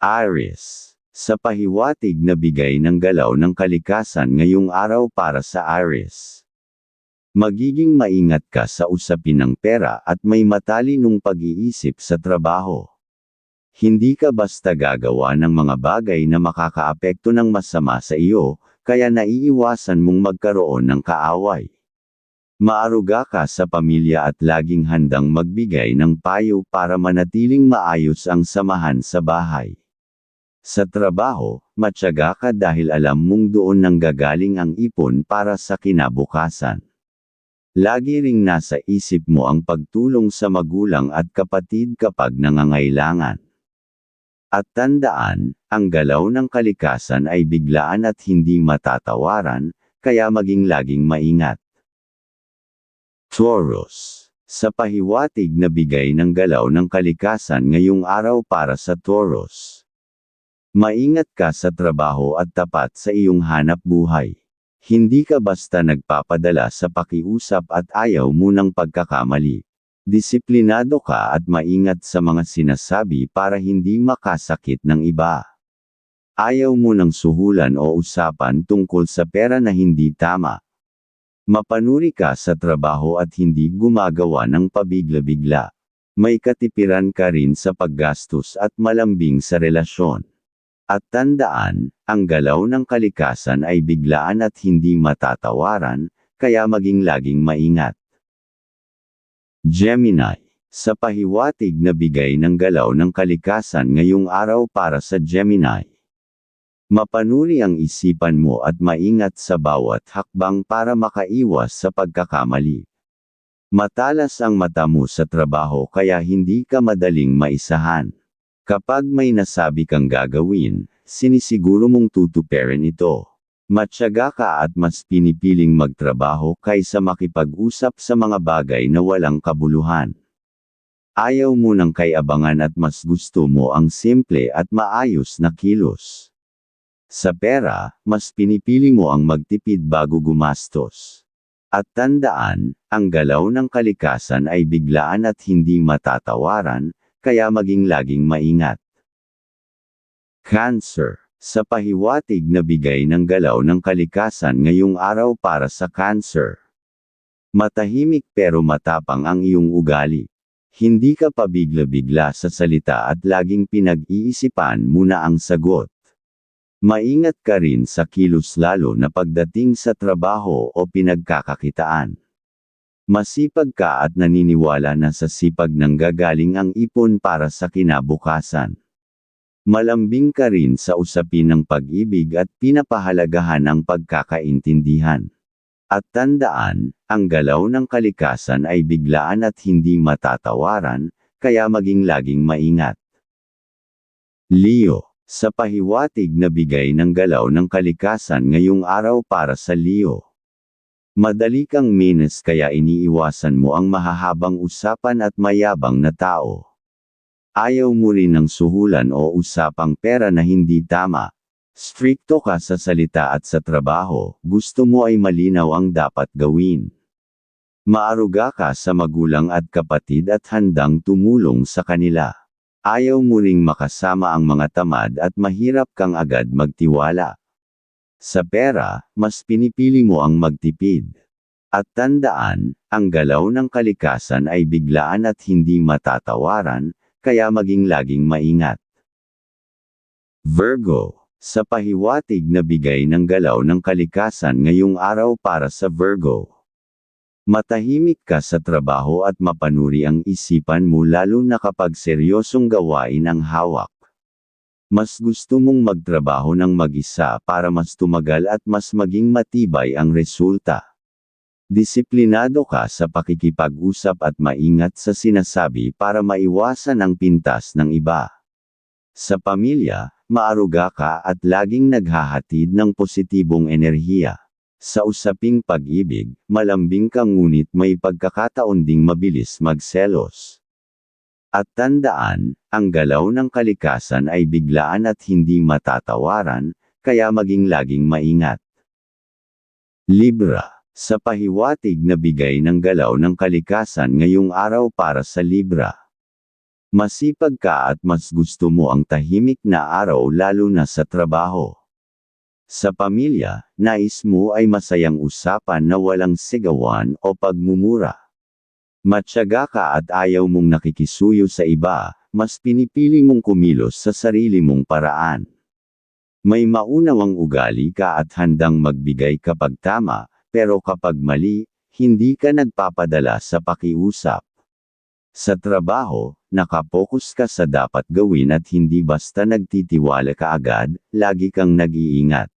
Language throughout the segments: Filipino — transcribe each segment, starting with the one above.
Aries. Sa pahiwatig na bigay ng galaw ng kalikasan ngayong araw para sa Aries. Magiging maingat ka sa usapin ng pera at may matalinong pag-iisip sa trabaho. Hindi ka basta gagawa ng mga bagay na makakaapekto ng masama sa iyo, kaya naiiwasan mong magkaroon ng kaaway. Maaruga ka sa pamilya at laging handang magbigay ng payo para manatiling maayos ang samahan sa bahay. Sa trabaho, matyaga ka dahil alam mong doon nanggagaling ang ipon para sa kinabukasan. Lagi ring nasa isip mo ang pagtulong sa magulang at kapatid kapag nangangailangan. At tandaan, ang galaw ng kalikasan ay biglaan at hindi matatawaran, kaya maging laging maingat. Taurus. Sa pahiwatig na bigay ng galaw ng kalikasan ngayong araw para sa Taurus. Maingat ka sa trabaho at tapat sa iyong hanap buhay. Hindi ka basta nagpapadala sa pakiusap at ayaw mo ng pagkakamali. Disiplinado ka at maingat sa mga sinasabi para hindi makasakit ng iba. Ayaw mo ng suhulan o usapan tungkol sa pera na hindi tama. Mapanuri ka sa trabaho at hindi gumagawa ng pabigla-bigla. May katipiran ka rin sa paggastos at malambing sa relasyon. At tandaan, ang galaw ng kalikasan ay biglaan at hindi matatawaran, kaya maging laging maingat. Gemini. Sa pahiwatig na bigay ng galaw ng kalikasan ngayong araw para sa Gemini. Mapanuri ang isipan mo at maingat sa bawat hakbang para makaiwas sa pagkakamali. Matalas ang mata mo sa trabaho kaya hindi ka madaling maisahan. Kapag may nasabi kang gagawin, sinisiguro mong tutuperin ito. Matyaga ka at mas pinipiling magtrabaho kaysa makipag-usap sa mga bagay na walang kabuluhan. Ayaw mo ng kayabangan at mas gusto mo ang simple at maayos na kilos. Sa pera, mas pinipili mo ang magtipid bago gumastos. At tandaan, ang galaw ng kalikasan ay biglaan at hindi matatawaran, kaya maging laging maingat. Cancer. Sa pahiwatig na bigay ng galaw ng kalikasan ngayong araw para sa Cancer. Matahimik pero matapang ang iyong ugali. Hindi ka pabigla-bigla sa salita at laging pinag-iisipan muna ang sagot. Maingat ka rin sa kilos lalo na pagdating sa trabaho o pinagkakakitaan. Masipag ka at naniniwala na sa sipag ng gagaling ang ipon para sa kinabukasan. Malambing ka rin sa usapin ng pag-ibig at pinapahalagahan ang pagkakaintindihan. At tandaan, ang galaw ng kalikasan ay biglaan at hindi matatawaran, kaya maging laging maingat. Leo, sa pahiwatig na bigay ng galaw ng kalikasan ngayong araw para sa Leo. Madali kang minus kaya iniiwasan mo ang mahahabang usapan at mayabang na tao. Ayaw mo rin ng suhulan o usapang pera na hindi tama. Stricto ka sa salita at sa trabaho, gusto mo ay malinaw ang dapat gawin. Maaruga ka sa magulang at kapatid at handang tumulong sa kanila. Ayaw mo ring makasama ang mga tamad at mahirap kang agad magtiwala. Sa pera, mas pinipili mo ang magtipid. At tandaan, ang galaw ng kalikasan ay biglaan at hindi matatawaran, kaya maging laging maingat. Virgo, sa pahiwatig na bigay ng galaw ng kalikasan ngayong araw para sa Virgo. Matahimik ka sa trabaho at mapanuri ang isipan mo lalo na kapag seryosong gawain ang hawak. Mas gusto mong magtrabaho ng mag-isa para mas tumagal at mas maging matibay ang resulta. Disiplinado ka sa pakikipag-usap at maingat sa sinasabi para maiwasan ang pintas ng iba. Sa pamilya, maaruga ka at laging naghahatid ng positibong enerhiya. Sa usaping pag-ibig, malambing ka ngunit may pagkakataon ding mabilis magselos. At tandaan, ang galaw ng kalikasan ay biglaan at hindi matatawaran, kaya maging laging maingat. Libra, sa pahiwatig na bigay ng galaw ng kalikasan ngayong araw para sa Libra. Masipag ka at mas gusto mo ang tahimik na araw lalo na sa trabaho. Sa pamilya, nais mo ay masayang usapan na walang sigawan o pagmumura. Matyaga ka at ayaw mong nakikisuyo sa iba, mas pinipili mong kumilos sa sarili mong paraan. May maunawang ugali ka at handang magbigay kapag tama, pero kapag mali, hindi ka nagpapadala sa pakiusap. Sa trabaho, nakapokus ka sa dapat gawin at hindi basta nagtitiwala ka agad, lagi kang nag-iingat.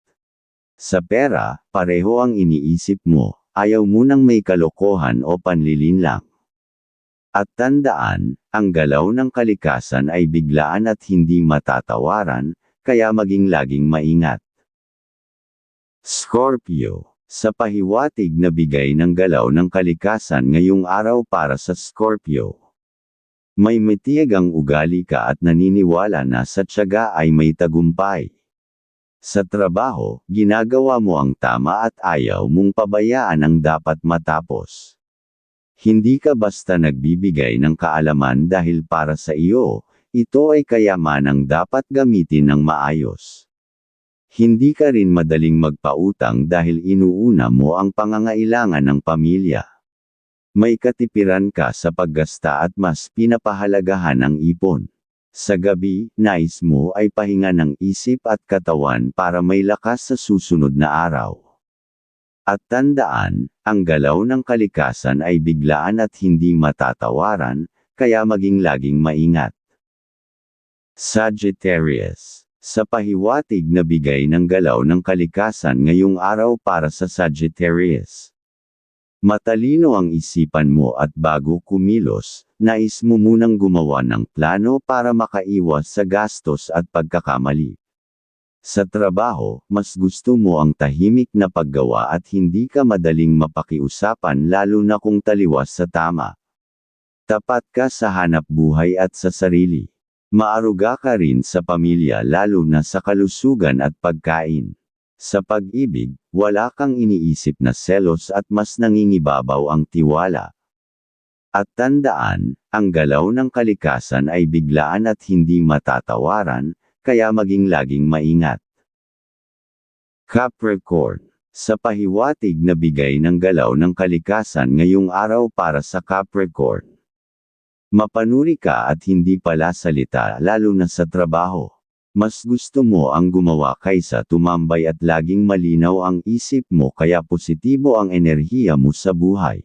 Sa pera, pareho ang iniisip mo, ayaw mo nang may kalokohan o panlilinlang. At tandaan, ang galaw ng kalikasan ay biglaan at hindi matatawaran, kaya maging laging maingat. Scorpio, sa pahiwatig na bigay ng galaw ng kalikasan ngayong araw para sa Scorpio. May matiyag ang ugali ka at naniniwala na sa tiyaga ay may tagumpay. Sa trabaho, ginagawa mo ang tama at ayaw mong pabayaan ang dapat matapos. Hindi ka basta nagbibigay ng kaalaman dahil para sa iyo, ito ay kayamanang dapat gamitin ng maayos. Hindi ka rin madaling magpautang dahil inuuna mo ang pangangailangan ng pamilya. May katipiran ka sa paggasta at mas pinapahalagahan ang ipon. Sa gabi, nais mo ay pahinga ng isip at katawan para may lakas sa susunod na araw. At tandaan, ang galaw ng kalikasan ay biglaan at hindi matatawaran, kaya maging laging maingat. Sagittarius Sa pahiwatig na bigay ng galaw ng kalikasan ngayong araw para sa Sagittarius. Matalino ang isipan mo at bago kumilos, nais mo munang gumawa ng plano para makaiwas sa gastos at pagkakamali. Sa trabaho, mas gusto mo ang tahimik na paggawa at hindi ka madaling mapakiusapan lalo na kung taliwas sa tama. Tapat ka sa hanap buhay at sa sarili. Maaruga ka rin sa pamilya lalo na sa kalusugan at pagkain. Sa pag-ibig, wala kang iniisip na selos at mas nangingibabaw ang tiwala. At tandaan, ang galaw ng kalikasan ay biglaan at hindi matatawaran, kaya maging laging maingat. Capricorn Sa pahiwatig na bigay ng galaw ng kalikasan ngayong araw para sa Capricorn. Mapanuri ka at hindi pala salita lalo na sa trabaho. Mas gusto mo ang gumawa kaysa tumambay at laging malinaw ang isip mo kaya positibo ang enerhiya mo sa buhay.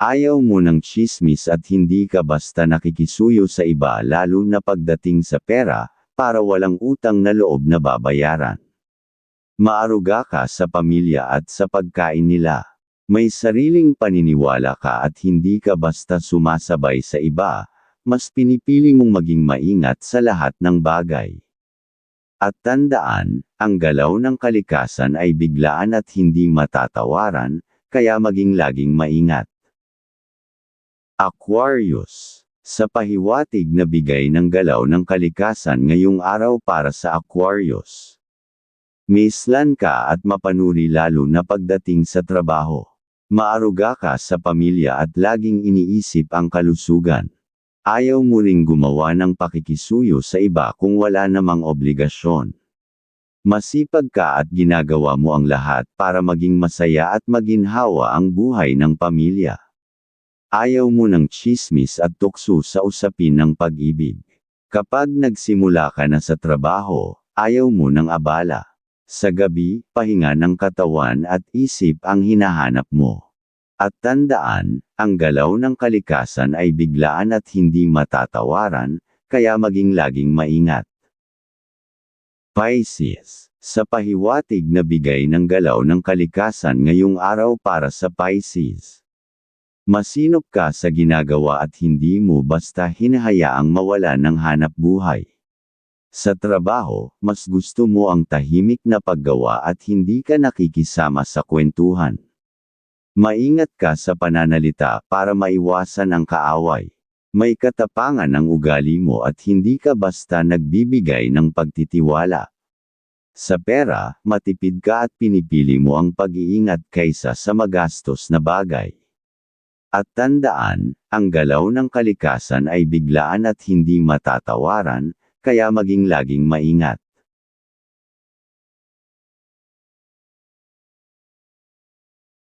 Ayaw mo ng chismis at hindi ka basta nakikisuyo sa iba lalo na pagdating sa pera, para walang utang na loob na babayaran. Maaruga ka sa pamilya at sa pagkain nila. May sariling paniniwala ka at hindi ka basta sumasabay sa iba, mas pinipili mong maging maingat sa lahat ng bagay. At tandaan, ang galaw ng kalikasan ay biglaan at hindi matatawaran, kaya maging laging maingat. Aquarius Sa pahiwatig na bigay ng galaw ng kalikasan ngayong araw para sa Aquarius. Mislan ka at mapanuri lalo na pagdating sa trabaho. Maaruga ka sa pamilya at laging iniisip ang kalusugan. Ayaw mo ring gumawa ng pakikisuyo sa iba kung wala namang obligasyon. Masipag ka at ginagawa mo ang lahat para maging masaya at maginhawa ang buhay ng pamilya. Ayaw mo ng chismis at tukso sa usapin ng pag-ibig. Kapag nagsimula ka na sa trabaho, ayaw mo ng abala. Sa gabi, pahinga ng katawan at isip ang hinahanap mo. At tandaan, ang galaw ng kalikasan ay biglaan at hindi matatawaran, kaya maging laging maingat. Pisces Sa pahiwatig na bigay ng galaw ng kalikasan ngayong araw para sa Pisces. Masinop ka sa ginagawa at hindi mo basta hinahayaang mawala ng hanap buhay. Sa trabaho, mas gusto mo ang tahimik na paggawa at hindi ka nakikisama sa kwentuhan. Maingat ka sa pananalita para maiwasan ang kaaway. May katapangan ang ugali mo at hindi ka basta nagbibigay ng pagtitiwala. Sa pera, matipid ka at pinipili mo ang pag-iingat kaysa sa magastos na bagay. At tandaan, ang galaw ng kalikasan ay biglaan at hindi matatawaran, kaya maging laging maingat.